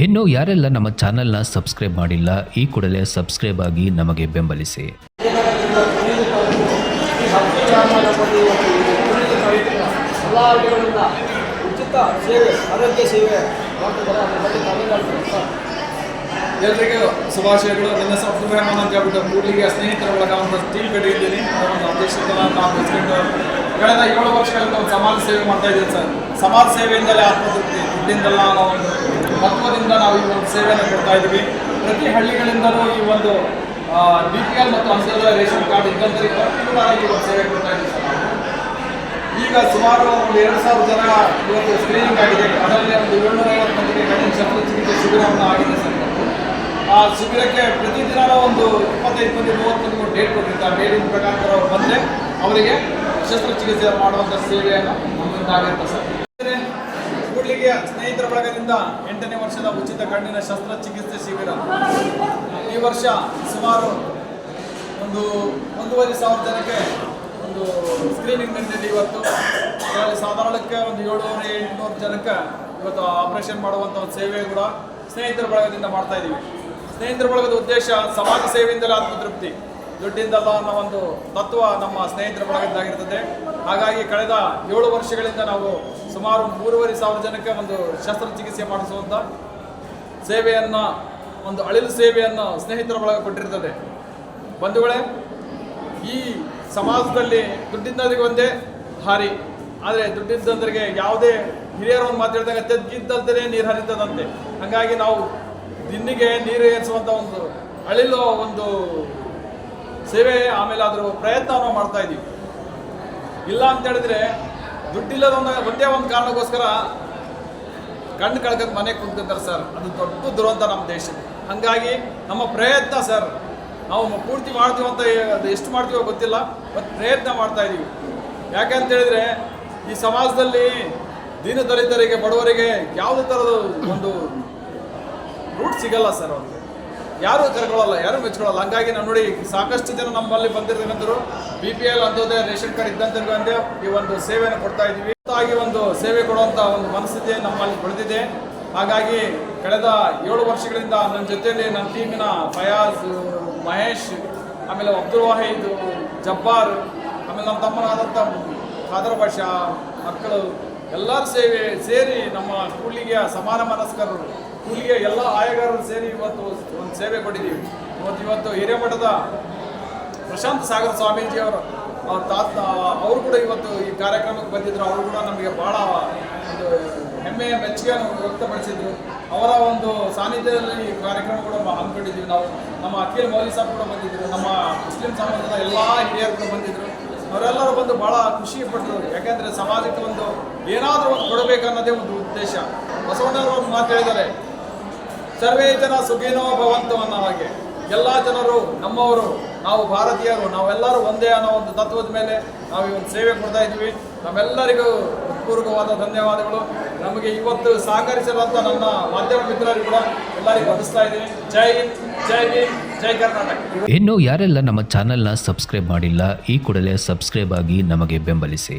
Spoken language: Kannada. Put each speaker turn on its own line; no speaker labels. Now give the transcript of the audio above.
ಇನ್ನು ಯಾರೆಲ್ಲ ನಮ್ಮ ಚಾನೆಲ್ನ ಸಬ್ಸ್ಕ್ರೈಬ್ ಮಾಡಿಲ್ಲ, ಈ ಕೂಡಲೇ ಸಬ್ಸ್ಕ್ರೈಬ್ ಆಗಿ ನಮಗೆ ಬೆಂಬಲಿಸಿ.
ಉಚಿತ ಸೇವೆ ಆರೋಗ್ಯ ಸೇವೆ
ಎಲ್ರಿಗೂ ಶುಭಾಶಯಗಳು. ನನ್ನ ಸಬ್ಸ್ಕ್ರೈಬ್ ಅಬ್ದುಲ್ ಅಂತ ಹೇಳ್ಬಿಟ್ಟು ಕೂಡ್ಲಿಗೆ ಸ್ನೇಹಿತರ ಒಳಗ ಒಂದು ಟೀಮ್ ಕಟ್ಟಿದ್ದೀನಿ ಒಂದು ಅಧ್ಯಕ್ಷತನ ನಾವು ವಹಿಸ್ಕೊಂಡು ಕಳೆದ ಏಳು ವರ್ಷಗಳಿಂದ ಒಂದು ಸಮಾಜ ಸೇವೆ ಮಾಡ್ತಾ ಇದ್ದೀವಿ ಸರ್. ಸಮಾಜ ಸೇವೆಯಿಂದಲೇ ಆತ್ಮತೃಪ್ತಿ, ದುಡ್ಡಿಂದಲ್ಲ ಅನ್ನೋ ಒಂದು ತತ್ವದಿಂದ ನಾವು ಈ ಒಂದು ಸೇವೆಯನ್ನು ಕೊಡ್ತಾ ಇದ್ದೀವಿ. ಪ್ರತಿ ಹಳ್ಳಿಗಳಿಂದಲೂ ಈ ಒಂದು ಬಿ ಪಿ ಎಲ್ ಮತ್ತು ಅಂತ್ಯೋದಯ ರೇಷನ್ ಕಾರ್ಡ್ ಇದ್ದಂಥವ್ರಿಗೆ ಪರ್ಟಿಕ್ಯುಲರ್ ಆಗಿ ಒಂದು ಸೇವೆ ಕೊಡ್ತಾ ಇದ್ದೀವಿ ಸರ್ ನಾವು. ಈಗ ಸುಮಾರು ಒಂದು ಎರಡು ಸಾವಿರ ಜನ ಇವತ್ತು ಸ್ಕ್ರೀನಿಂಗ್ ಆಗಿದೆ. ಅದರಲ್ಲಿ ಒಂದು ಏಳ್ನೂರ ಐವತ್ತು ಮಂದಿಗೆ ಕಠಿಣ ಶಸ್ತ್ರಚಿಕಿತ್ಸೆ ಶಿಬಿರವನ್ನು ಆಗಿದೆ ಸರ್. ಆ ಶಿಬಿರಕ್ಕೆ ಪ್ರತಿದಿನ ಒಂದು ಇಪ್ಪತ್ತೈದು ಮಂದಿ, ಮೂವತ್ತು ಮಂದಿ ಡೇಟ್ ಕೊಟ್ಟಿದ್ದ ಡೇಟಿನ ಪ್ರಕಾರ ಬಂದರೆ ಅವರಿಗೆ ಶಸ್ತ್ರಚಿಕಿತ್ಸೆ ಮಾಡುವಂಥ ಸೇವೆಯನ್ನು ನಮ್ಮಿಂದ ಆಗಿರುತ್ತೆ ಸರ್ ಕೂಡಲಿಗೆ ಸ್ನೇಹಿತರ ಬಳಗದಿಂದ ಎಂಟನೇ ವರ್ಷದ ಉಚಿತ ಕಣ್ಣಿನ ಶಸ್ತ್ರಚಿಕಿತ್ಸೆ ಶಿಬಿರ. ಈ ವರ್ಷ ಸುಮಾರು ಒಂದು ಒಂದೂವರೆ ಸಾವಿರ ಜನಕ್ಕೆ ಒಂದು ಸ್ಕ್ರೀನಿಂಗ್ ನಡೆದಿದೆ ಇವತ್ತು. ಅದರಲ್ಲಿ ಸಾಧಾರಣಕ್ಕೆ ಒಂದು ಏಳುವರೆ ಎಂಟುನೂರು ಜನಕ್ಕೆ ಇವತ್ತು ಆಪರೇಷನ್ ಮಾಡುವಂಥ ಒಂದು ಸೇವೆ ಕೂಡ ಸ್ನೇಹಿತರ ಬಳಗದಿಂದ ಮಾಡ್ತಾ ಇದ್ದೀವಿ ಸ್ನೇಹಿತರ ಬಳಗದ ಉದ್ದೇಶ ಸಮಾಜ ಸೇವೆಯಿಂದಲೇ ಆತ್ಮತೃಪ್ತಿ. ದುಡ್ಡಿಂದಲ್ಲ ಅನ್ನೋ ಒಂದು ತತ್ವ ನಮ್ಮ ಸ್ನೇಹಿತರ ಬಳಗದ್ದಾಗಿರ್ತದೆ ಹಾಗಾಗಿ ಕಳೆದ ಏಳು ವರ್ಷಗಳಿಂದ ನಾವು ಸುಮಾರು ಮೂರುವರೆ ಸಾವಿರ ಜನಕ್ಕೆ ಒಂದು ಶಸ್ತ್ರಚಿಕಿತ್ಸೆ ಮಾಡಿಸುವಂಥ ಸೇವೆಯನ್ನು, ಒಂದು ಅಳಿಲು ಸೇವೆಯನ್ನು ಸ್ನೇಹಿತರ ಬಳಗ ಕೊಟ್ಟಿರ್ತದೆ. ಬಂಧುಗಳೇ, ಈ ಸಮಾಜದಲ್ಲಿ ದುಡ್ಡಿದ್ದವರಿಗೆ ಒಂದೇ ಹಾರಿ. ಆದರೆ ದುಡ್ಡಿದ್ದವರಿಗೆ ಯಾವುದೇ ಹಿರಿಯರು ಒಂದು ಮಾತಾಡಿದಾಗ ತೆಗ್ಗಿದ್ದಂತೆಯೇ ನೀರು ಹರಿತದಂತೆ. ಹಾಗಾಗಿ ನಾವು ದಿನ್ನಿಗೆ ನೀರು ಏರಿಸುವಂಥ ಒಂದು ಅಳಿಲು ಒಂದು ಸೇವೆ ಆಮೇಲೆ ಅದರ ಪ್ರಯತ್ನವನ್ನು ಮಾಡ್ತಾ ಇದ್ದೀವಿ. ಇಲ್ಲ ಅಂತ ಹೇಳಿದ್ರೆ ದುಡ್ಡಿಲ್ಲದ ಒಂದು ಒಂದೇ ಒಂದು ಕಾರಣಕ್ಕೋಸ್ಕರ ಕಣ್ಣು ಕಳ್ಕೊಂಡು ಮನೆ ಕುಂತಿದ್ದಾರೆ ಸರ್. ಅದು ದೊಡ್ಡ ದುರಂತ ನಮ್ಮ ದೇಶ ಹಾಗಾಗಿ ನಮ್ಮ ಪ್ರಯತ್ನ ಸರ್, ನಾವು ಪೂರ್ತಿ ಮಾಡ್ತೀವಿ ಅಂತ ಅದು ಎಷ್ಟು ಮಾಡ್ತೀವೋ ಗೊತ್ತಿಲ್ಲ, ಬಟ್ ಪ್ರಯತ್ನ ಮಾಡ್ತಾ ಇದ್ದೀವಿ. ಯಾಕಂತ ಹೇಳಿದ್ರೆ ಈ ಸಮಾಜದಲ್ಲಿ ದೀನ ದಲಿತರಿಗೆ ಬಡವರಿಗೆ ಯಾವುದೇ ಥರದ ಒಂದು ರೂಟ್ ಸಿಗಲ್ಲ ಸರ್ ಅವ್ರಿಗೆ. ಯಾರು ಕರ್ಕೊಳ್ಳಲ್ಲ ಯಾರು ಮೆಚ್ಕೊಳ್ಳಲ್ಲ. ಹಂಗಾಗಿ ನಾವು ನೋಡಿ ಸಾಕಷ್ಟು ಜನ ನಮ್ಮಲ್ಲಿ ಬಂದಿರ್ತಕ್ಕಂಥವ್ರು ಬಿ ಪಿ ಎಲ್ ಅಂತದೇ ರೇಷನ್ ಕಾರ್ಡ್ ಒಂದೇ ಈ ಒಂದು ಸೇವೆಯನ್ನು ಕೊಡ್ತಾ ಇದ್ದೀವಿ. ಆಗಿ ಒಂದು ಸೇವೆ ಕೊಡುವಂಥ ಒಂದು ಮನಸ್ಥಿತಿ ನಮ್ಮಲ್ಲಿ ಬೆಳೆದಿದೆ. ಹಾಗಾಗಿ ಕಳೆದ ಏಳು ವರ್ಷಗಳಿಂದ ನನ್ನ ಜೊತೆಯಲ್ಲಿ ನನ್ನ ಟೀಮಿನ ಫಯಾಜ್, ಮಹೇಶ್, ಆಮೇಲೆ ಅಬ್ದುಲ್ ವಾಹಿದ್, ಜಬ್ಬಾರ್, ಆಮೇಲೆ ನಮ್ಮ ತಮ್ಮನಾದಂಥ ಖಾದರ್ ಭಾಷಾ ಮಕ್ಕಳು ಎಲ್ಲರೂ ಸೇವೆ ಸೇರಿ ನಮ್ಮ ಕೂಲಿಗೆ ಸಮಾನ ಮನಸ್ಕರರು, ಕೂಲಿಗೆ ಎಲ್ಲ ಆಯಗಾರರು ಸೇರಿ ಇವತ್ತು ಒಂದು ಸೇವೆ ಕೊಟ್ಟಿದ್ದೀವಿ. ಇವತ್ತು ಇವತ್ತು ಹಿರೇಮಠದ ಪ್ರಶಾಂತ್ ಸಾಗರ್ ಸ್ವಾಮೀಜಿಯವರು ಅವ್ರ ತಾತ, ಅವರು ಕೂಡ ಇವತ್ತು ಈ ಕಾರ್ಯಕ್ರಮಕ್ಕೆ ಬಂದಿದ್ರು. ಅವರು ಕೂಡ ನಮಗೆ ಭಾಳ ಒಂದು ಹೆಮ್ಮೆಯ ಮೆಚ್ಚುಗೆಯನ್ನು ವ್ಯಕ್ತಪಡಿಸಿದ್ರು. ಅವರ ಒಂದು ಸಾನ್ನಿಧ್ಯದಲ್ಲಿ ಈ ಕಾರ್ಯಕ್ರಮ ಕೂಡ ಹಮ್ಮಿಕೊಂಡಿದ್ದೀವಿ. ನಾವು ನಮ್ಮ ಅಖಿಲ್ ಮೌಲಿ ಸಾಬ್ ಕೂಡ ಬಂದಿದ್ದರು ನಮ್ಮ ಮುಸ್ಲಿಂ ಸಮಾಜದ ಎಲ್ಲ ಹಿರಿಯರು ಕೂಡ ಬಂದಿದ್ರು. ಅವರೆಲ್ಲರೂ ಬಂದು ಭಾಳ ಖುಷಿ ಪಟ್ಟರು. ಯಾಕೆಂದರೆ ಸಮಾಜಕ್ಕೆ ಒಂದು ಏನಾದರೂ ಒಂದು ಕೊಡಬೇಕನ್ನೋದೇ ಒಂದು ಉದ್ದೇಶ. ಬಸವಣ್ಣವರು ಒಂದು ಮಾತು ಹೇಳಿದ್ದಾರೆ. ಸರ್ವೇ ಜನ ಸುಖಿನೋ ಭವಂತು ಅನ್ನೋ ಹಾಗೆ. ಎಲ್ಲ ಜನರು ನಮ್ಮವರು, ನಾವು ಭಾರತೀಯರು, ನಾವೆಲ್ಲರೂ ಒಂದೇ ಅನ್ನೋ ಒಂದು ತತ್ವದ ಮೇಲೆ ನಾವು ಒಂದು ಸೇವೆ ಕೊಡ್ತಾ ಇದ್ದೀವಿ. ನಮ್ಮೆಲ್ಲರಿಗೂ ಪೂರ್ವಕವಾದ ಧನ್ಯವಾದಗಳು. ನಮಗೆ ಇವತ್ತು ಸಹಕರಿಸಿದಂಥ ನನ್ನ ಮಾಧ್ಯಮ ಮಿತ್ರರಿಗೂ ಕೂಡ ಎಲ್ಲರಿಗೂ ವಂದಿಸ್ತಾ ಇದ್ದೀನಿ ಜೈ ಹಿಂದ್ ಜೈ ಹಿಂದ್
ಇನ್ನು ಯಾರೆಲ್ಲ ನಮ್ಮ ಚಾನೆಲ್ನ ಸಬ್ಸ್ಕ್ರೈಬ್ ಮಾಡಿಲ್ಲ, ಈ ಕೂಡಲೇ ಸಬ್ಸ್ಕ್ರೈಬ್ ಆಗಿ ನಮಗೆ ಬೆಂಬಲಿಸಿ.